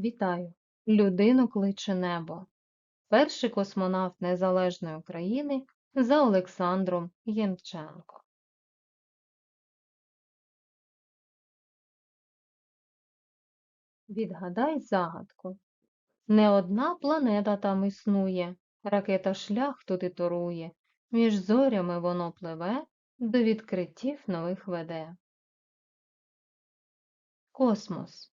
Вітаю! Людину кличе небо. Перший космонавт Незалежної України за Олександром Ємченко. Відгадай загадку. Не одна планета там існує, ракета шлях туди торує, між зорями воно пливе, до відкриттів нових веде. Космос.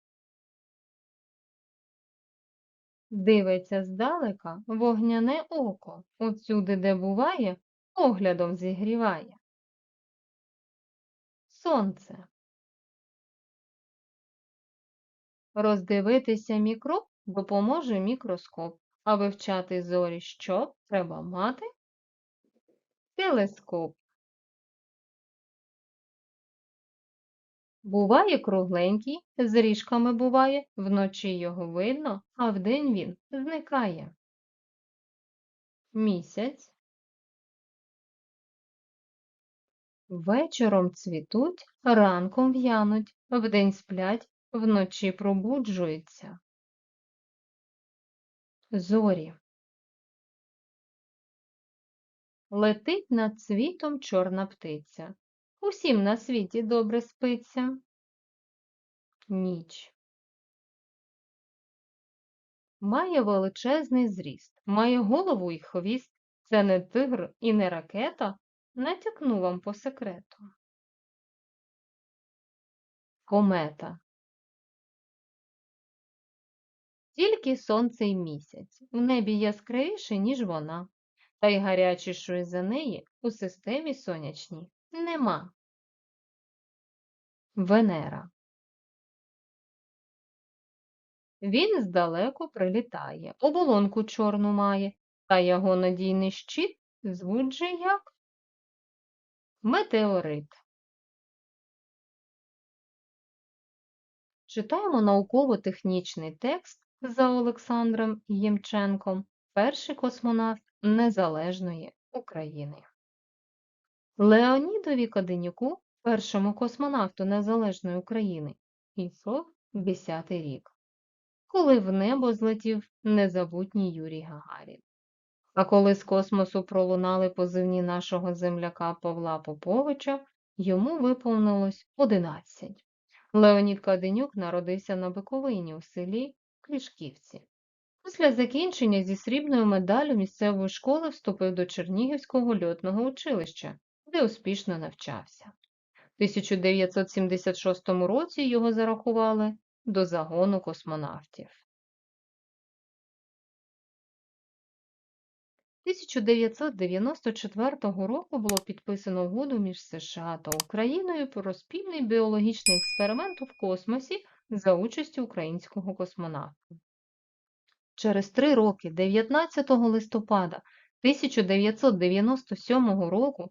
Дивиться здалека вогняне око, Отсюди, де буває, поглядом зігріває. Сонце. Роздивитися мікроб допоможе мікроскоп, а вивчати зорі що треба мати? Телескоп. Буває кругленький, з ріжками буває, вночі його видно, а вдень він зникає. Місяць. Вечором цвітуть, ранком в'януть, вдень сплять, вночі пробуджуються. Зорі. Летить над світом чорна птиця. Усім на світі добре спиться. Ніч. Має величезний зріст, має голову і хвіст. Це не тигр і не ракета. Натякну вам по секрету. Комета. Тільки сонце й місяць в небі яскравіше, ніж вона, та й гарячішої за неї у системі сонячній нема. Венера. Він здалеку прилітає, оболонку чорну має, та його надійний щит звуть же як метеорит. Читаємо науково-технічний текст за Олександром Ємченком Перший космонавт Незалежної України. Леонідові Каденюку, першому космонавту Незалежної України, йшов 10-й рік, коли в небо злетів незабутній Юрій Гагарін. А коли з космосу пролунали позивні нашого земляка Павла Поповича, йому виповнилось 11. Леонід Каденюк народився на Биковині у селі Клішківці. Після закінчення зі срібною медаллю місцевої школи вступив до Чернігівського льотного училища, де успішно навчався. В 1976 році його зарахували до загону космонавтів. 1994 року було підписано угоду між США та Україною про спільний біологічний експеримент у космосі за участі українського космонавта. Через три роки, 19 листопада 1997 року,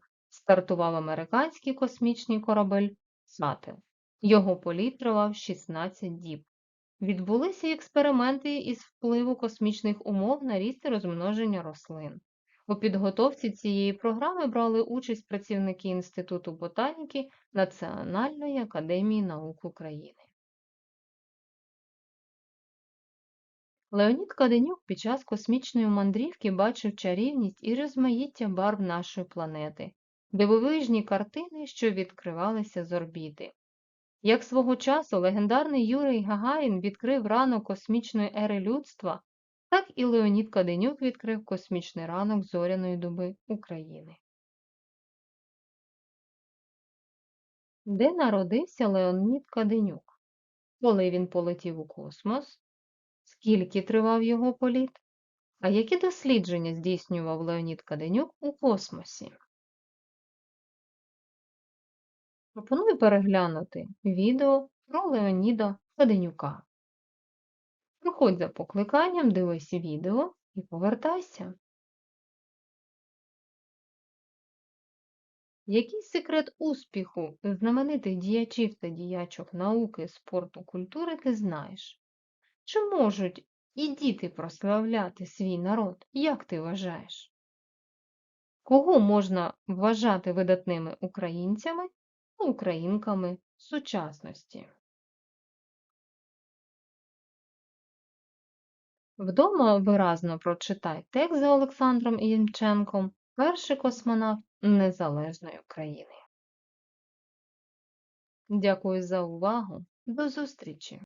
стартував американський космічний корабель Сател. Його політ тривав 16 діб. Відбулися експерименти із впливу космічних умов на ріст і розмноження рослин. У підготовці цієї програми брали участь працівники Інституту ботаніки Національної академії наук України. Леонід Каденюк під час космічної мандрівки бачив чарівність і розмаїття барв нашої планети, дивовижні картини, що відкривалися з орбіти. Як свого часу легендарний Юрій Гагарін відкрив ранок космічної ери людства, так і Леонід Каденюк відкрив космічний ранок зоряної доби України. Де народився Леонід Каденюк? Коли він полетів у космос? Скільки тривав його політ? А які дослідження здійснював Леонід Каденюк у космосі? Пропоную переглянути відео про Леоніда Каденюка. Проходь за покликанням, дивись відео і повертайся. Який секрет успіху знаменитих діячів та діячок науки, спорту, культури ти знаєш? Чи можуть і діти прославляти свій народ, як ти вважаєш? Кого можна вважати видатними українцями українками сучасності? Вдома виразно прочитай текст за Олександром Ємченком Перший космонавт Незалежної України. Дякую за увагу. До зустрічі!